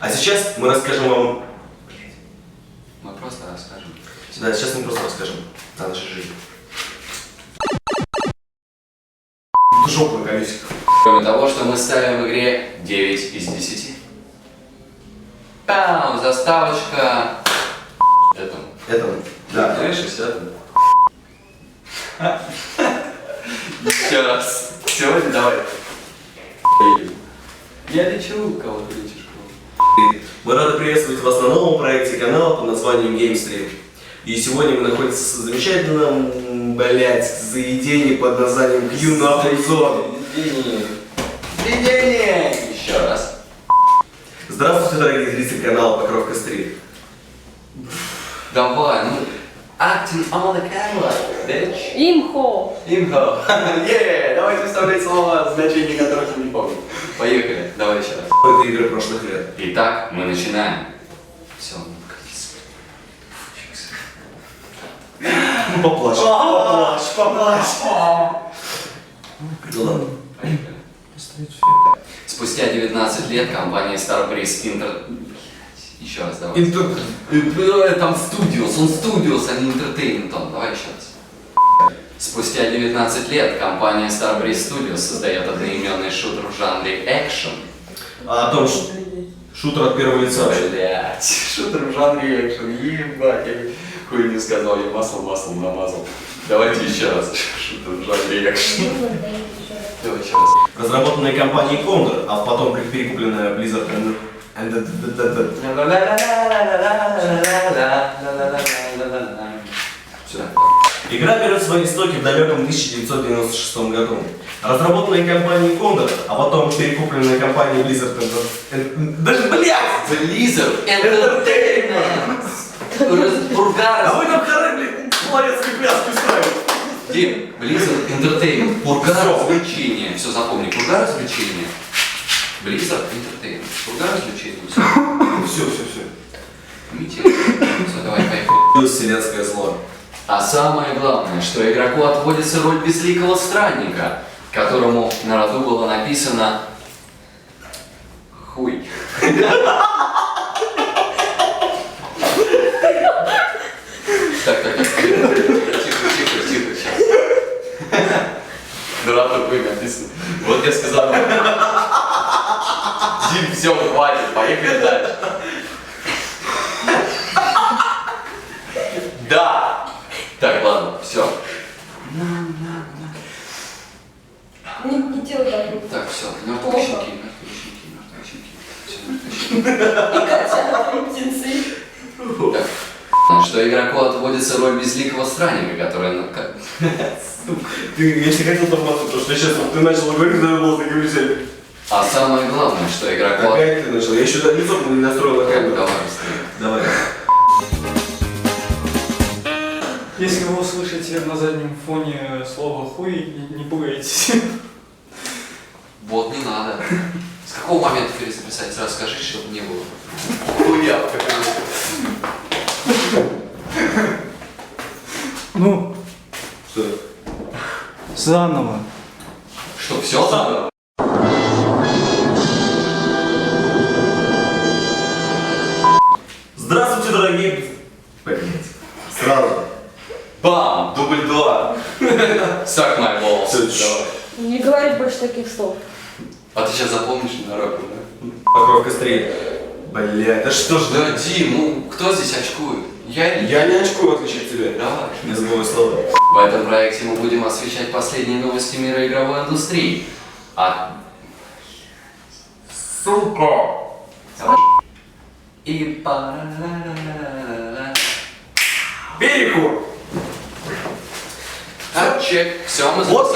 А сейчас мы расскажем вам... Мы просто расскажем. Да, сейчас мы просто расскажем о нашей жизни. Жопу на колесиках. Кроме того, что мы ставим в игре 9 из 10. Пау, заставочка. Это. Это, да. Знаешь, и все. Еще раз. Сегодня давай. Я лечу, кого ты лечишь, кого? Мы рады приветствовать вас на новом проекте канала под названием GameStream. И сегодня мы находимся в замечательном, блять, заведении под названием Q нахуй зон. Введение. Еще раз. Здравствуйте, дорогие зрители канала Покровка Стрит. Давай, ну. Acting on the camera, bitch. Имхо! Имхо. Е, давайте вставлять слова, значения которых я не помню. Поехали, давай еще раз. Это игры прошлых лет. Итак, мы начинаем. Все, Ну, поплачь. Поплачь, поплачь. Ну ладно. поехали. Спустя 19 лет компания Starbreeze Inter... Еще раз давай. Интер- Э, Там Studios, он Studios, а не Entertainment. Давай еще раз. Спустя 19 лет компания Starbreeze Studios создает одноименный шутер в жанре экшен. А о том, что шутер от первого лица. Блять, шутер в жанре экшен, ебать, я хуй не сказал, я масло маслом намазал. Давайте еще раз, шутер в жанре экшен. Давай еще раз. Разработанная компанией Condor, а потом перекупленная Blizzard and... and- Все. Игра берет свои истоки в далеком 1996 году. Разработанная компанией Condor, а потом перекупленная компанией Blizzard and- Даже, блядь! Blizzard Entertainment! А Бургар! вы там хоры, блядь, словецкую пляску ставите. Дим, Blizzard Entertainment. Пурга развлечения. Все запомни. Пурга развлечения. Blizzard Entertainment. Пурга развлечения. Все. Все, все, все. Метель. Все, давай, поехали. Плюс вселенское зло. А самое главное, что игроку отводится роль безликого странника, которому на роду было написано хуй. Так, так, так. Тихо, тихо, тихо, сейчас. На роду написано. Вот я сказал. Дим, все, хватит, поехали дальше. Да! Так, ладно, все. Не, не делай так. Так, все, щеки, мертвые щеки. Все, мертвые щеки. И котята, птенцы. Так. Что игроку отводится роль безликого странника, который... ну, как- Ты, если хотел информацию, то что сейчас вот ты начал говорить, надо было так говорить. А самое главное, что игроку... от- Опять ты начал. Я еще лицо не настроил на камеру. давай быстрее. Давай. Если вы услышите на заднем фоне слово хуй, не, не пугайтесь. Вот, не надо. С какого момента перезаписать? Сразу скажи, чтобы не было. Хуя, как Ну, Что? заново. Что, все заново? Бам! Дубль два. Suck my balls. Давай. Не говори больше таких слов. А ты сейчас запомнишь на руку, да? Покровка стрит. Блять, да что ж? Да, Дим, ну кто здесь очкует? Я или Я не очкую, в отличие от тебя. Давай. Не забывай слова. В этом проекте мы будем освещать последние новости мира игровой индустрии. А... Сука! И па Перекур! А, чек. Все, мы Вот